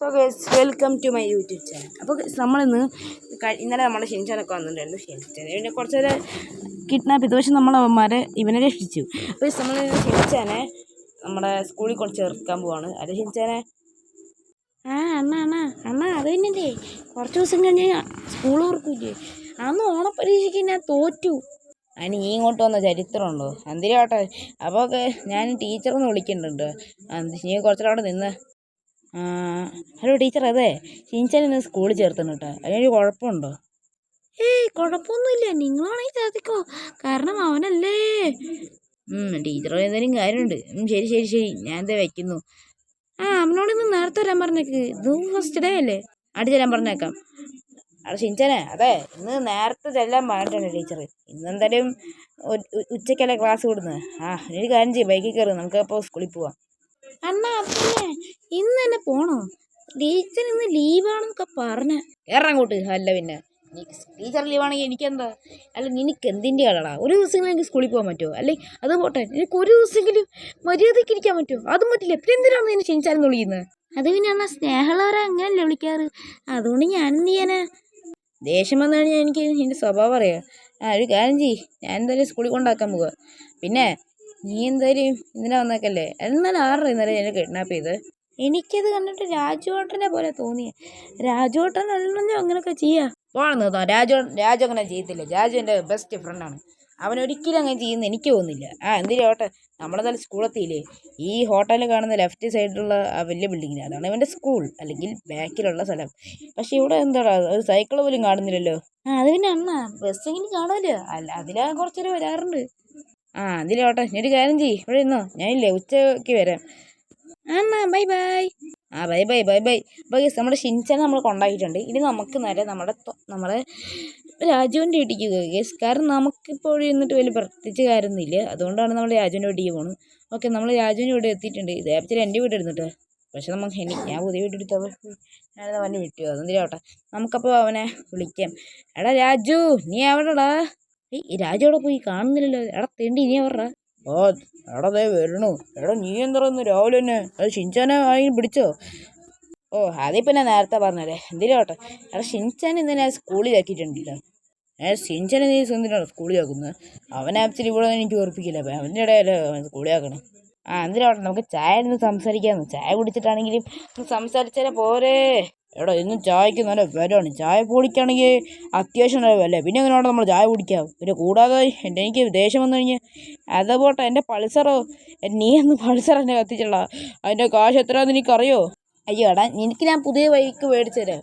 So guys welcome to my YouTube channel അപ്പോൾ നമ്മളിന്ന് ഇന്നലെ നമ്മുടെ ഷിൻചാനൊക്കെ വന്നിട്ടുണ്ടായിരുന്നു. ഷിൻചാൻ. പിന്നെ കുറച്ച് നേരം കിഡ്നാപ്പ് ചെയ്തു. പക്ഷേ നമ്മളെ അവന്മാരെ ഇവനെ രക്ഷിച്ചു. അപ്പോൾ നമ്മൾ ഷിൻചാനെ നമ്മുടെ സ്കൂളിൽ കൊണ്ട് ചേർക്കാൻ പോവാണ്. അത് ഷിൻചാനെ ആ അണ്ണ അണ്ണ അണ്ണ അത് തന്നെയല്ലേ കുറച്ച് ദിവസം കഴിഞ്ഞ് സ്കൂൾ ഓർക്കില്ലേ അന്ന് ഓണപ്പരീക്ഷയ്ക്ക് ഞാൻ തോറ്റു. അതിന് ഈ ഇങ്ങോട്ട് വന്ന ചരിത്രമുണ്ടോ എന്തിനാട്ടെ അപ്പോൾ ഞാൻ ടീച്ചറൊന്ന് വിളിക്കുന്നുണ്ട്. നീ കുറച്ചുകൂടെ നിന്ന് ആ, ഹലോ ടീച്ചർ അതെ ഷിൻചാൻ ഇന്ന് സ്കൂളിൽ ചേർത്തുന്നു കേട്ടോ. അതിനൊരു കുഴപ്പമുണ്ടോ? ഏയ് കുഴപ്പമൊന്നുമില്ല. നിങ്ങളാണെങ്കിൽ ചേർത്തിക്കോ കാരണം അവനല്ലേ. ടീച്ചർ എന്തെങ്കിലും കാര്യമുണ്ട്. ശരി ശരി ശരി. ഞാൻ എന്താ വെക്കുന്നു. ആ അവനോട് ഇന്ന് നേരത്തെ വരാൻ പറഞ്ഞേക്ക്. ഇത് ഫസ്റ്റ് ഡേ അല്ലേ? അടി ചെല്ലാൻ പറഞ്ഞേക്കാം. അവിടെ ഷിൻചാനെ അതെ ഇന്ന് നേരത്തെ ചെല്ലാൻ പറഞ്ഞിട്ടുണ്ട് ടീച്ചർ. ഇന്ന് എന്തായാലും ഉച്ചയ്ക്കല്ലേ ക്ലാസ് വിടുന്നത്. ആ ഒരു കാര്യം ചെയ്യും ബൈക്കിൽ കയറും. നമുക്ക് അപ്പോൾ സ്കൂളിൽ പോവാം. അണ്ണാ അപ്പനെ ഇന്ന് തന്നെ പോണോ? ടീച്ചർ ഇന്ന് ലീവാണെന്നൊക്കെ പറഞ്ഞ. കയറാൻ അങ്ങോട്ട്. അല്ല പിന്നെ ടീച്ചർ ലീവാണെങ്കിൽ എനിക്കെന്താ? അല്ല നിനക്ക് എന്തിന്റെ ആളാ ഒരു ദിവസമെങ്കിലും എനിക്ക് സ്കൂളിൽ പോകാൻ പറ്റുമോ? അല്ലെങ്കിൽ അത് പോട്ടെ. എനിക്ക് ഒരു ദിവസമെങ്കിലും മര്യാദയ്ക്ക് ഇരിക്കാൻ പറ്റുമോ? അതും പറ്റില്ല. പിന്നെ എന്തിനാണ് നിന്നെ ക്ഷണിച്ചാലും വിളിക്കുന്നത് അത് പിന്നെ എന്നാ സ്നേഹമുള്ളവരെ അങ്ങനെയല്ലേ വിളിക്കാറ്. അതുകൊണ്ട് ഞാൻ എന്ത് ചെയ്യാനാ ദേഷ്യം വന്നു കഴിഞ്ഞാൽ എനിക്ക് എന്റെ സ്വഭാവം അറിയാം. ആ ഒരു കാര്യം ചെയ്യ്. ഞാൻ എന്തായാലും സ്കൂളിൽ കൊണ്ടാക്കാൻ പോവുക പിന്നെ നീ എന്തായാലും ഇന്നലെ വന്നേക്കല്ലേ? എന്നാലും ആരുടെ ഇന്നലെ എന്നെ കിഡ്നാപ്പ് ചെയ്ത്? എനിക്കത് കണ്ടിട്ട് രാജുവേട്ടനെ പോലെ തോന്നി രാജുവേട്ടൻ അല്ലല്ലോ അങ്ങനെയൊക്കെ ചെയ്യാ. പോണെന്ന് തോന്നാം രാജു രാജു അങ്ങനെ ചെയ്യത്തില്ല? രാജു എന്റെ ബെസ്റ്റ് ഫ്രണ്ടാണ് അവൻ ഒരിക്കലും അങ്ങനെ ചെയ്യുന്ന എനിക്ക് തോന്നുന്നില്ല. ആ എന്തിനാവട്ടെ നമ്മളെന്തായാലും സ്കൂളെത്തിയില്ലേ ഈ ഹോട്ടലിൽ കാണുന്ന ലെഫ്റ്റ് സൈഡിലുള്ള ആ വലിയ ബിൽഡിങ്ങിന് അതാണ് ഇവന്റെ സ്കൂൾ അല്ലെങ്കിൽ ബാക്കിലുള്ള സ്ഥലം. പക്ഷേ ഇവിടെ എന്താടാ? ഒരു സൈക്കിൾ പോലും കാണുന്നില്ലല്ലോ. ആ അത് പിന്നെ അണ്ണാ ബസ് എങ്ങനെ കാണുമല്ലോ അല്ല അതിലാ കുറച്ചേരം വരാറുണ്ട്. ആ അതിലോട്ടെ ഒരു കാര്യം ചെയ്യ്. ഇവിടെ ഞാൻ ഞാനില്ലേ ഉച്ചയ്ക്ക് വരാം. അമ്മ ബൈ ബൈ. ആ bye bye bye bye. Guys നമ്മുടെ ഷിൻചാനെ നമ്മൾ കൊണ്ടാക്കിയിട്ടുണ്ട്. ഇനി നമുക്ക് നേരെ നമ്മുടെ നമ്മുടെ രാജുവിന്റെ വീട്ടിലേക്ക് പോകുക ഗസ് കാരണം നമുക്കിപ്പോൾ ഇരുന്നിട്ട് വലിയ പ്രത്യേകിച്ച് കാര്യമൊന്നുമില്ല. അതുകൊണ്ടാണ് നമ്മൾ രാജുവിന്റെ വീട്ടിലേക്ക് പോകുന്നത് ഓക്കെ നമ്മൾ രാജുവിന്റെ വീട് എത്തിയിട്ടുണ്ട്. ഇതേ പറ്റി എന്റെ വീട് ഇരുന്നിട്ട് പക്ഷെ നമുക്ക് എനിക്ക് ഞാൻ പുതിയ ഞാൻ ഞാനത് അവനെ വിട്ടു. അതെന്തിനാവട്ടെ നമുക്കപ്പോൾ അവനെ വിളിക്കാം. എടാ രാജു നീ എവിടെടാ? ഈ രാജു അവിടെ പോയി കാണുന്നില്ലല്ലോ. എടാ തേണ്ടി ഇനി അവരുടെ ഓ എടാ ദേ വരണു എടാ നീ എന്തറന്ന് രാവിലെ തന്നെ? അത് ഷിൻചാനെ ആയി പിടിച്ചോ? ഓ അതിപ്പോൾ ഞാൻ നേരത്തെ പറഞ്ഞല്ലേ എന്തിനാ കേട്ടോ എടാ ഷിൻചാൻ ഇന്നലെ ഞാൻ സ്കൂളിലാക്കിയിട്ടുണ്ടല്ലോ ഏ ഷിൻചാനെ നീ എന്തിനാണ് സ്കൂളിലാക്കുന്നത് അവനെ ആപ്സിൽ ഇവിടെ എനിക്ക് ഓർപ്പിക്കില്ല അപ്പം അവന്റെ ഇടയിലോ അവൻ സ്കൂളിലാക്കണം ആ എന്തിനാ കേട്ടോ നമുക്ക് ചായ ഒന്ന് സംസാരിക്കാമെന്ന് ചായ കുടിച്ചിട്ടാണെങ്കിലും സംസാരിച്ചാലേ പോരേ. എടാ ഇന്ന് ചായക്ക് നല്ല വിലയാണ്. ചായ പൊടിക്കാണെങ്കിൽ അത്യാവശ്യം നല്ല വില പിന്നെ എങ്ങനെയാണ് നമ്മൾ ചായ കുടിക്കാം? പിന്നെ കൂടാതെ എന്റെ എനിക്ക് ദേഷ്യം വന്നു കഴിഞ്ഞാൽ അതേ പോട്ടെ എന്റെ പൾസറോ നീ ഒന്ന് പൾസർ എന്നെ കത്തിച്ചടാ. അതിന്റെ കാശ് എത്രയാണെന്ന് എനിക്കറിയോ? അയ്യോ എടാ എനിക്ക് ഞാൻ പുതിയ ബൈക്ക് മേടിച്ചു തരാം.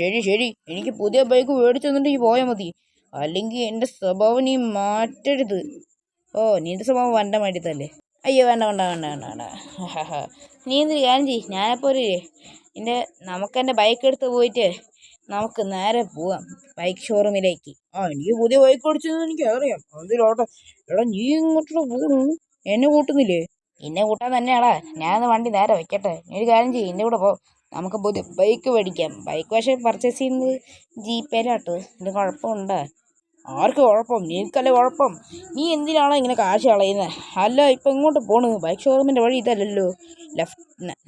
ശരി ശരി. എനിക്ക് പുതിയ ബൈക്ക് മേടിച്ചു തന്നിട്ട് ഈ പോയാൽ മതി. അല്ലെങ്കിൽ എന്റെ സ്വഭാവം നീ മാറ്റരുത്. ഓ നിന്റെ സ്വഭാവം വണ്ട മാറ്റിത്തല്ലേ അയ്യോ വേണ്ട വേണ്ട വേണ്ട വേണ്ട വേണ്ട. നീ എന്ത് കാര്യം ചെയ്യ് ഞാനപ്പോൾ ഒരു എന്റെ നമുക്ക് എന്റെ ബൈക്ക് എടുത്ത് പോയിട്ട് നമുക്ക് നേരെ പോവാം ബൈക്ക് ഷോറൂമിലേക്ക് ആ എനിക്ക് പുതിയ ബൈക്ക് ഓടിച്ചതെന്ന് എനിക്ക് അറിയാം അതിലോട്ടെ എടാ നീ ഇങ്ങോട്ട് പോകും എന്നെ കൂട്ടുന്നില്ലേ? എന്നെ കൂട്ടാൻ തന്നെയാടാ. ഞാൻ വണ്ടി നേരെ വെക്കട്ടെ. നീ ഒരു കാര്യം ചെയ്യും എന്റെ കൂടെ പോ. നമുക്ക് പുതിയ ബൈക്ക് മേടിക്കാം. ബൈക്ക് പക്ഷേ പർച്ചേസ് ചെയ്യുന്നത് ജി പേയിലാട്ടോ ഇതിന് കുഴപ്പമുണ്ടോ? ആർക്ക് കുഴപ്പം? നിനക്കല്ലേ കുഴപ്പം? നീ എന്തിനാണോ ഇങ്ങനെ കാശ് കളയുന്നത് അല്ല ഇപ്പം ഇങ്ങോട്ട് പോണു? ബൈക്ക് ഷോറൂമിന്റെ വഴി ഇതല്ലല്ലോ. ലെഫ്റ്റ്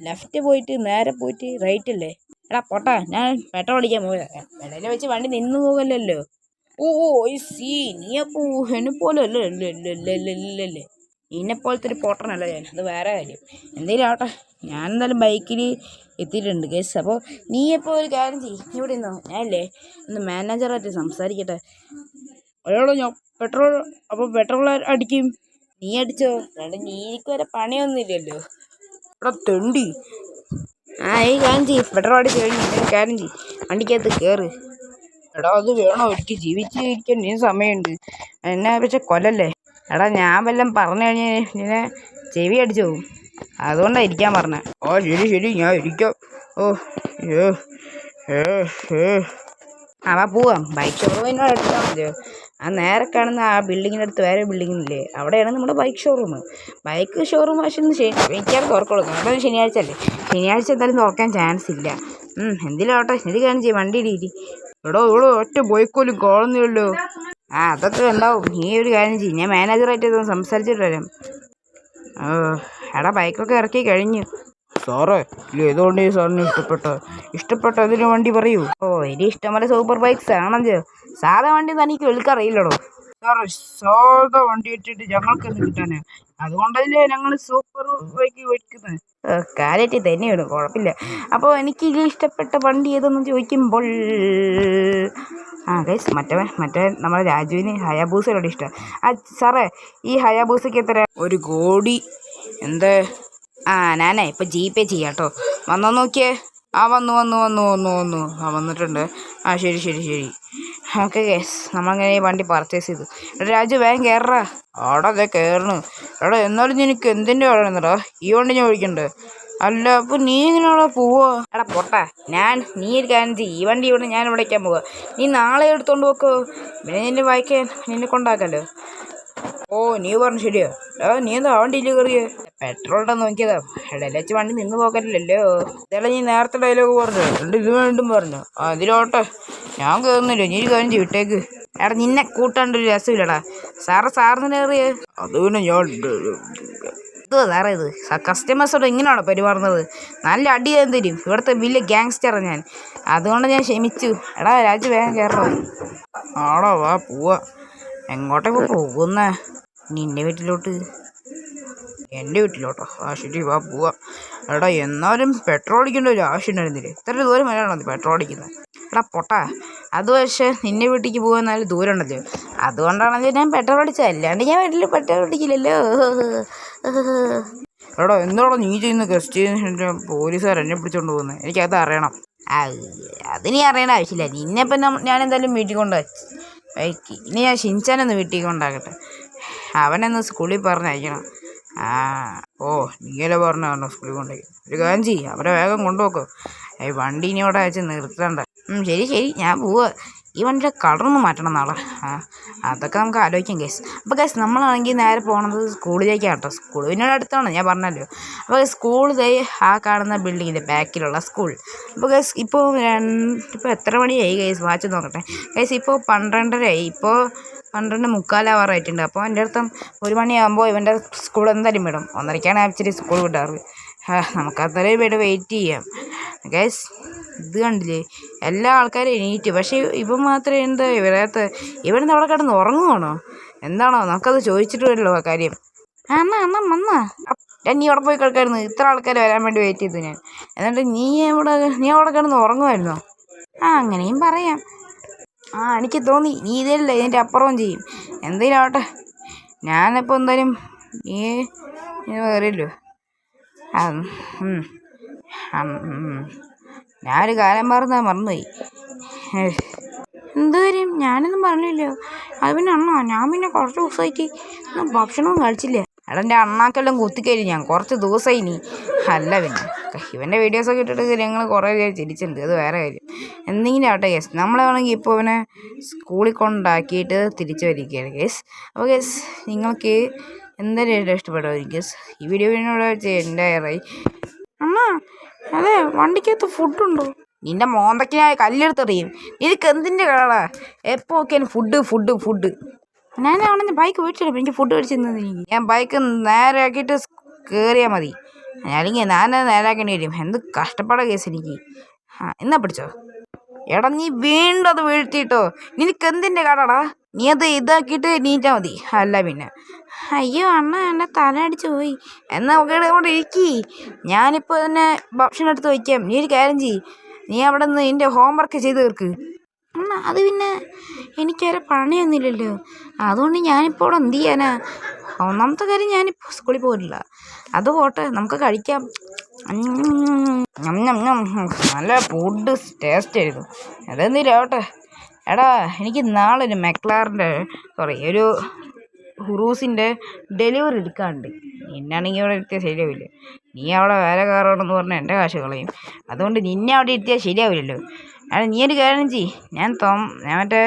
ലെഫ്റ്റ് പോയിട്ട് നേരെ പോയിട്ട് റൈറ്റ് അല്ലേ? എടാ പോട്ടാ ഞാൻ പെട്രോൾ അടിക്കാൻ പോയത് ഇടയിൽ വെച്ച് വണ്ടി നിന്ന് പോകല്ലല്ലോ. ഓ ഓ സീ നീ അപ്പോൾ എന്നെ പോലെ നിന്നെ പോലത്തെ ഒരു പോട്ടനല്ല ഞാൻ അത് വേറെ കാര്യം. എന്തെങ്കിലും ആവട്ടെ ഞാൻ എന്തായാലും ബൈക്കിൽ എത്തിയിട്ടുണ്ട് കേസ് അപ്പോൾ നീ എപ്പോൾ ഒരു കാര്യം ചെയ്യും. ഇവിടെ നിന്നോ ഞാനല്ലേ ഒന്ന് മാനേജറായിട്ട് സംസാരിക്കട്ടെ. അയാളോ ഞാൻ പെട്രോൾ അപ്പോൾ പെട്രോൾ അടിക്കും. നീ അടിച്ചോ? അല്ലാണ്ട് നീക്ക് വരെ പണിയൊന്നുമില്ലല്ലോ. എടാ തെണ്ടി. ആ ഈ ചെയ്യ്. പെട്രോൾ അടിച്ച് കഴിഞ്ഞ് ചെയ്യ്. വണ്ടിക്കകത്ത് കയറ് എടാ അത് വേണോ? എനിക്ക് ജീവിച്ചിരിക്കാൻ നീ സമയമുണ്ട്. എന്നെ പക്ഷെ കൊല്ലല്ലേ? എടാ ഞാൻ വല്ലതും പറഞ്ഞു കഴിഞ്ഞാൽ ഇങ്ങനെ ചെവി അടിച്ചു പോകും അതുകൊണ്ടാണ് ഇരിക്കാൻ പറഞ്ഞത് ഓ ശരി ശരി. ഞാൻ ഇരിക്കാം. ഓ ഏ ഏ ഏ. ആ വാ പോവാം. ബൈക്ക് ഷോറൂമിനോട് മതിയോ? ആ നേരെ കാണുന്ന ആ ബിൽഡിങ്ങിന്റെ അടുത്ത് വേറെ ബിൽഡിംഗ് ഇല്ലേ അവിടെയാണ് നമ്മുടെ ബൈക്ക് ഷോറൂം ബൈക്ക് ഷോറൂം പക്ഷേ ശനി മിക്കവാറും തുറക്കുള്ളൂ. കാരണം ശനിയാഴ്ച അല്ലേ? ശനിയാഴ്ച എന്തായാലും തുറക്കാൻ ചാൻസ് ഇല്ല. എന്തിലാവട്ടെ ഇത് കാര്യം ചെയ്യും വണ്ടി ഇടി എടോ ഇവിടെ ഒറ്റ ബോയ്ക്കോലും കാണുന്നില്ലല്ലോ. ആ അതൊക്കെ ഉണ്ടാവും. നീ ഒരു കാര്യം ചെയ്യും. ഞാൻ മാനേജറായിട്ട് സംസാരിച്ചിട്ട് വരാം. ഓ എടാ ബൈക്കൊക്കെ ഇറക്കി കഴിഞ്ഞു. സാറേ ഇല്ല? ഏതുകൊണ്ട് ഈ സാറിന് ഇഷ്ടപ്പെട്ട ഇഷ്ടപ്പെട്ട അതിന് വണ്ടി പറയൂ. ഓ എനിക്ക് ഇഷ്ടംപോലെ സൂപ്പർ ബൈക്ക്സ് ആണെന്ന് സാധാ വണ്ടി തനിക്ക് വിളിക്കറിയില്ലടോ സാറേ സാധാ വണ്ടി വെച്ചിട്ട് ഞങ്ങൾക്ക് എന്ത് കിട്ടാനേ? അതുകൊണ്ടല്ലേ ഞങ്ങൾ സൂപ്പർ ബൈക്ക് മേടിക്കുന്നത്. കാലറ്റി തന്നെയാണ് കുഴപ്പമില്ല. അപ്പോൾ എനിക്ക് ഇഷ്ടപ്പെട്ട വണ്ടി ഏതെന്ന് ചോദിക്കുമ്പോൾ ആ ഗൈസ് മറ്റേ മറ്റേ നമ്മുടെ രാജുവിന് ഹയാബൂസയോട് ഇഷ്ടം. ആ സാറേ ഈ ഹയാബൂസയ്ക്ക് എത്ര ഒരു കോടി. എന്ത്? ആ ഞാനേ ഇപ്പം ജി പേ ചെയ്യാം കേട്ടോ വന്നോ നോക്കിയേ. ആ വന്നു വന്നു വന്നു വന്നു വന്നു. ആ വന്നിട്ടുണ്ട്. ആ ശരി ശരി ശരി. ഓക്കെ ഗേസ് നമ്മളങ്ങനെ ഈ വണ്ടി പർച്ചേസ് ചെയ്തു. എടാ രാജു വേഗം കയറാ അവിടെ അതെ കയറണു എടാ എന്നാലും നിനക്ക് എന്തിന്റെ വേണമെന്നടാ ഈ വണ്ടി ഞാൻ ഒഴിക്കണ്ടേ അല്ല അപ്പൊ നീ എങ്ങനെയാടാ പോവോ? എടാ പൊട്ട. ഞാൻ നീ ഒരു കാര്യം ഈ വണ്ടി ഇവിടെ ഞാൻ വിളിക്കാൻ പോവാ. നീ നാളെ എടുത്തോണ്ട് പോക്കോ. പിന്നെ നിന്നെ വായിക്കാൻ നിന്നെ കൊണ്ടാക്കല്ലോ. ഓ നീ പറഞ്ഞു ശരിയാ. നീ എന്താ വണ്ടിയിൽ കയറിയേ പെട്രോളിടെ നോക്കിയതാ. ഇടയിൽ വണ്ടി നിന്ന് പോകലില്ലല്ലോ ഇതെല്ലാം നീ നേരത്തെ ഡയലോഗ് പറഞ്ഞു. രണ്ട് ഇത് വീണ്ടും പറഞ്ഞു. അതിലോട്ടെ ഞാൻ കയറുന്നില്ല നീ ഒരു കാര്യം ചെയ്യട്ടേക്ക് എടാ നിന്നെ കൂട്ടാണ്ടൊരു രസമില്ലടാ. സാറ് സാറിന് കയറിയേ. അത് പിന്നെ ഞാൻ ഇത് സാറേ ഇത്. കസ്റ്റമേഴ്സോട് ഇങ്ങനെയാണോ പെരുമാറുന്നത്? നല്ല അടി ഞാൻ തരും. ഇവിടുത്തെ വലിയ ഗ്യാങ്സ്റ്റർ ഞാൻ. അതുകൊണ്ട് ഞാൻ ക്ഷമിച്ചു. എടാ രാജു വേഗം കയറണം ആടോ വാ പോവാ. എങ്ങോട്ടേക്ക് പോകുന്നേ? നിന്റെ വീട്ടിലോട്ട്. എന്റെ വീട്ടിലോട്ടോ. ആ ശരി വാ പോവാ. എടാ എന്നാലും പെട്രോൾ അടിക്കേണ്ട ഒരു ആവശ്യം ഉണ്ടായിരുന്നില്ലേ ഇത്ര ദൂരം വരാണോ നീ പെട്രോൾ അടിക്കുന്നത് എടാ പൊട്ടാ. അത് പക്ഷേ നിന്നെ വീട്ടിലേക്ക് പോകാൻ നല്ല ദൂരം ഉണ്ടല്ലോ അതുകൊണ്ടാണെങ്കിൽ ഞാൻ പെട്രോൾ അടിച്ചത്. അല്ലാണ്ട് ഞാൻ വീട്ടിൽ പെട്രോൾ അടിക്കില്ലല്ലോ. എടാ എന്താണോ നീ ചെയ്യുന്ന ക്വസ്റ്റ്യൻ പോലീസുകാർ എന്നെ പിടിച്ചോണ്ട് പോകുന്നത് എനിക്കത് അറിയണം. അത് നീ അറിയേണ്ട ആവശ്യമില്ല. നിന്നെ ഇപ്പം ഞാൻ എന്തായാലും വീട്ടിൽ കൊണ്ടുപോയി ഇനി ഞാൻ ഷിൻചാനൊന്ന് വീട്ടിൽ കൊണ്ടാകട്ടെ അവനൊന്ന് സ്കൂളിൽ പറഞ്ഞയക്കണം. ആ ഓ നീയല്ലേ പറഞ്ഞു സ്കൂളിൽ കൊണ്ടുപോയി. ഒരു കാര്യം ചെയ്യ് അവരെ വേഗം കൊണ്ടുപോക്കോ. ഈ വണ്ടി ഇനി ഇവിടെ വെച്ച് നിർത്തണ്ട. ശരി ശരി ഞാൻ പോവാ. ഈ വണ്ടിയുടെ കളറൊന്ന് മാറ്റണം നാളെ. ആ അതൊക്കെ നമുക്ക് ആലോചിക്കാം ഗൈസ് അപ്പോൾ ഗൈസ് നമ്മളാണെങ്കിൽ നേരെ പോകണത് സ്കൂളിലേക്കാണ് കേട്ടോ സ്കൂൾ പിന്നെ ഇവിടെ അടുത്താണ് ഞാൻ പറഞ്ഞല്ലോ. അപ്പോൾ സ്കൂൾ ദേ ആ കാണുന്ന ബിൽഡിങ്ങിന്റെ ബാക്കിലുള്ള സ്കൂൾ അപ്പോൾ ഗൈസ് ഇപ്പോൾ ഇപ്പോൾ എത്ര മണിയായി ഗൈസ് വാച്ച് നോക്കട്ടെ ഗൈസ് ഇപ്പോൾ പന്ത്രണ്ടരയായി. ഇപ്പോൾ പന്ത്രണ്ട് മുക്കാൽ ആവാറായിട്ടുണ്ട് അപ്പോൾ എന്റെ അടുത്തും ഒരു മണിയാകുമ്പോൾ ഇവന്റെ സ്കൂൾ എന്തായാലും വിടും. ഒന്നരയ്ക്കാണ് ആക്ച്വലി സ്കൂൾ വിടാറ്. നമുക്ക് അത്രയും പേര് വെയിറ്റ് ചെയ്യാം. ഗൈസ് ഇത് കണ്ടില്ലേ? എല്ലാ ആൾക്കാരും എണീറ്റ്. പക്ഷേ ഇവൻ മാത്രമേ എന്താ ഇവരകത്ത് ഇവനെന്താ അവിടെ കിടന്ന് ഉറങ്ങുവാണോ? എന്താണോ? നമുക്കത് ചോദിച്ചിട്ട് വരില്ലോ ആ കാര്യം. ആ എന്നാ വന്ന ഞാൻ നീ അവിടെ പോയി കിടക്കായിരുന്നു. ഇത്ര ആൾക്കാർ വരാൻ വേണ്ടി വെയിറ്റ് ചെയ്തു ഞാൻ. എന്നിട്ട് നീ എവിടെ നീ അവിടെ കിടന്ന് ഉറങ്ങുമായിരുന്നോ ആ അങ്ങനെയും പറയാം. ആ എനിക്ക് തോന്നി. നീ ഇതല്ല ഇതിന്റെ അപ്പുറവും ചെയ്യും. എന്തേലും ആവട്ടെ ഞാനിപ്പോൾ എന്തായാലും നീ ഉം. ഞാനൊരു കാലം മറന്നാ മറന്നുപോയി. എന്ത് കാര്യം ഞാനൊന്നും പറഞ്ഞില്ലോ അത് പിന്നെ അണ്ണാ ഞാൻ പിന്നെ കുറച്ച് ദിവസമായിട്ട് ഭക്ഷണവും കഴിച്ചില്ല. എടാ എന്റെ അണ്ണാക്കെല്ലാം കുത്തിക്കഴിഞ്ഞു. ഞാൻ കുറച്ച് ദിവസമായി നീ അല്ല പിന്നെ. ഇവന്റെ വീഡിയോസൊക്കെ ഇട്ടിട്ട് ഞങ്ങൾ കുറേ പേര് ചിരിച്ചിട്ടുണ്ട്. അത് വേറെ കാര്യം. എന്തെങ്കിലും ആവട്ടെ കേസ് നമ്മളാണെങ്കിൽ ഇപ്പോൾ ഇവനെ സ്കൂളിൽ കൊണ്ടാക്കിയിട്ട് തിരിച്ചു വരികയാണ് കേസ് അപ്പോൾ കേസ് നിങ്ങൾക്ക് എന്തായാലും ഇഷ്ടപ്പെടുമായിരിക്കും കേസ് ഈ വീഡിയോ എന്നോട് എന്റെ ഏറായി അമ്മ അതെ വണ്ടിക്കകത്ത് ഫുഡുണ്ടോ നിന്റെ മോന്തക്കിനായ കല്ലെടുത്തെറിയും നിനക്ക് എന്തിന്റെ കളാ എപ്പോൾ നോക്കിയാലും ഫുഡ് ഫുഡ് ഫുഡ് ഞാനാണെങ്കിൽ ബൈക്ക് മേടിച്ചില്ല എനിക്ക് ഫുഡ് തന്നത് ഞാൻ ബൈക്ക് നേരെ ആക്കിയിട്ട് കയറിയാൽ മതി. അല്ലെങ്കിൽ ഞാൻ നേരാക്കേണ്ടി വരും എന്ത് കഷ്ടപ്പാട കേസ് എനിക്ക്. ആ എന്നാ പിടിച്ചോ? എടാ നീ വീണ്ടും അത് വീഴ്ത്തിയിട്ടോ? നിനക്ക് എന്തിന്റെ കടടാ? നീ അത് ഇതാക്കിയിട്ട് നീറ്റാ മതി. അല്ല പിന്നെ. അയ്യോ അണ്ണ എന്നെ തല അടിച്ചു പോയി. എന്നാ ഒക്കെ അവിടെ ഇരിക്കി. ഞാനിപ്പോൾ തന്നെ ഭക്ഷണം എടുത്ത് വയ്ക്കാം. നീ ഒരു കാര്യം ചെയ്യ്. നീ അവിടെ നിന്ന് എന്റെ ഹോംവർക്ക് ചെയ്ത് തീർക്ക്. അണ്ണ അത് പിന്നെ എനിക്കൊരു പണിയൊന്നുമില്ലല്ലോ. അതുകൊണ്ട് ഞാനിപ്പോൾ ഇവിടെ എന്ത് ചെയ്യാനാ? ഒന്നാമത്തെ കാര്യം ഞാനിപ്പോൾ സ്കൂളിൽ പോയിട്ടില്ല. അത് പോട്ടെ നമുക്ക് കഴിക്കാം. നല്ല ഫുഡ് ടേസ്റ്റ് ആയിരുന്നു. അതെന്തെങ്കിലും ആവട്ടെ. എടാ എനിക്ക് നാളെ ഒരു മെക്ലാറിന്റെ സോറി ഒരു ഹുറൂസിന്റെ ഡെലിവറി എടുക്കാണ്ട് നിന്നാണെങ്കിൽ ഇവിടെ എത്തിയാൽ ശരിയാവില്ല? നീ അവിടെ വേറെ കാറാണെന്ന് പറഞ്ഞാൽ എന്റെ കാശ് കളയും. അതുകൊണ്ട് നിന്നെ അവിടെ എത്തിയാൽ ശരിയാവില്ലല്ലോ. എടാ നീ ഒരു കാര്യം ചെയ്യ്. ഞാൻ തോം ഞാൻ മറ്റേ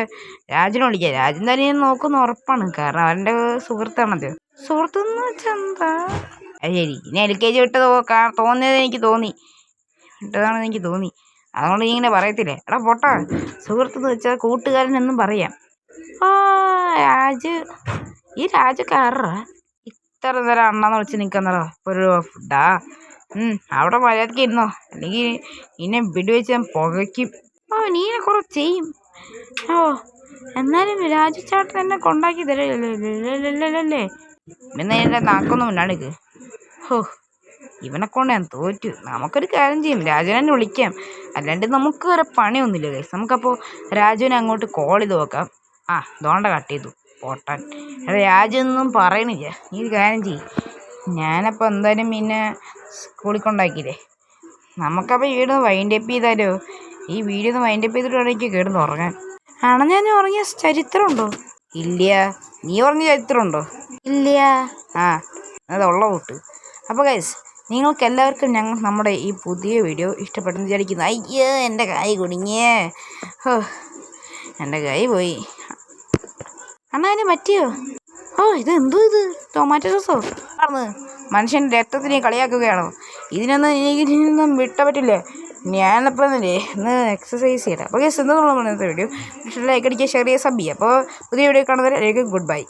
രാജനെ വിളിക്കാം. രാജൻ തന്നെ നോക്കുന്ന ഉറപ്പാണ്. കാരണം അവന്റെ സുഹൃത്താണത് സുഹൃത്തെന്ന് വെച്ചാൽ എന്താ? അത് ശരി ഇനി എൽ കെ ജി വിട്ട് തോന്നിയത് എനിക്ക് തോന്നി വിട്ടതാണെന്ന് എനിക്ക് തോന്നി അതുകൊണ്ട് നീ ഇങ്ങനെ പറയത്തില്ലേ എടാ പൊട്ടാ സുഹൃത്തെന്ന് വെച്ചാൽ കൂട്ടുകാരൻ എന്നും പറയാം ഓ രാജു ഈ രാജു കാറ ഇത്ര നേരം അണ്ണാന്ന് വിളിച്ച് നിൽക്കുന്നറോ ഒരു ഫുഡാ അവിടെ മര്യാദയ്ക്ക് ഇരുന്നോ അല്ലെങ്കിൽ ഇന്നെ വെടിവെച്ച് ഞാൻ പുകയ്ക്കും ഓ നീനെ കുറെ ചെയ്യും ഓ എന്നാലും രാജു ചേട്ടൻ എന്നെ കൊണ്ടാക്കി തരല്ലേ പിന്നെ എന്റെ നാക്കൊന്നും മുന്നാടിക്ക് ഹോ ഇവനെ കൊണ്ട് ഞാൻ തോറ്റു. നമുക്കൊരു കാര്യം ചെയ്യും. രാജുവിനെ വിളിക്കാം. അല്ലാണ്ട് നമുക്ക് വേറെ പണിയൊന്നുമില്ല ഗൈസ് നമുക്കപ്പോൾ രാജുവിനെ അങ്ങോട്ട് കോൾ ചെയ്ത് നോക്കാം. ആ ദോണ്ട കട്ട് ചെയ്തു. പോട്ടാൻ. രാജു ഒന്നും പറയണില്ല. നീ ഒരു കാര്യം ചെയ്യും. ഞാനപ്പോൾ എന്തായാലും പിന്നെ സ്കൂളിൽ കൊണ്ടാക്കിയില്ലേ? നമുക്കപ്പോൾ വീട് വൈൻഡ് അപ്പ് ചെയ്താലോ? ഈ വീഡിയോ ഒന്ന് വൈൻഡ് അപ്പ് ചെയ്തിട്ട് വേണം എനിക്ക് കിടന്ന് ഉറങ്ങാൻ. ഞാൻ ഉറങ്ങിയ ചരിത്രമുണ്ടോ? ഇല്ല. നീ ഉറങ്ങിയ ചരിത്രമുണ്ടോ? ഇല്ല. ആ അതുള്ള കൂട്ട്. അപ്പോൾ ഗൈസ് നിങ്ങൾക്ക് എല്ലാവർക്കും ഞങ്ങൾ നമ്മുടെ ഈ പുതിയ വീഡിയോ ഇഷ്ടപ്പെട്ടെന്ന് വിചാരിക്കുന്നു. അയ്യോ എന്റെ കൈ കുടുങ്ങിയേ. ഹോ എന്റെ കൈ പോയി. അണ്ണാ അതിന് പറ്റിയോ? ഓ ഇത് എന്തോ ഇത്? ടൊമാറ്റോ സോസോ ആണ് മനുഷ്യന്റെ രക്തത്തിനെ കളിയാക്കുകയാണോ? ഇതിനൊന്നും എനിക്ക് ഇതിനൊന്നും വിട്ട പറ്റില്ല. ഞാനപ്പോൾ ഇന്ന് എക്സസൈസ് ചെയ്യാം അപ്പോൾ ഗൈസ് എന്താ നമ്മൾ ഇന്നത്തെ വീഡിയോ ലൈക്ക് അടിക്കുക ഷെയർ ചെയ്യുക സബ് ചെയ്യുക. അപ്പോൾ പുതിയ വീഡിയോ കാണുന്നവരെ ഗുഡ് ബൈ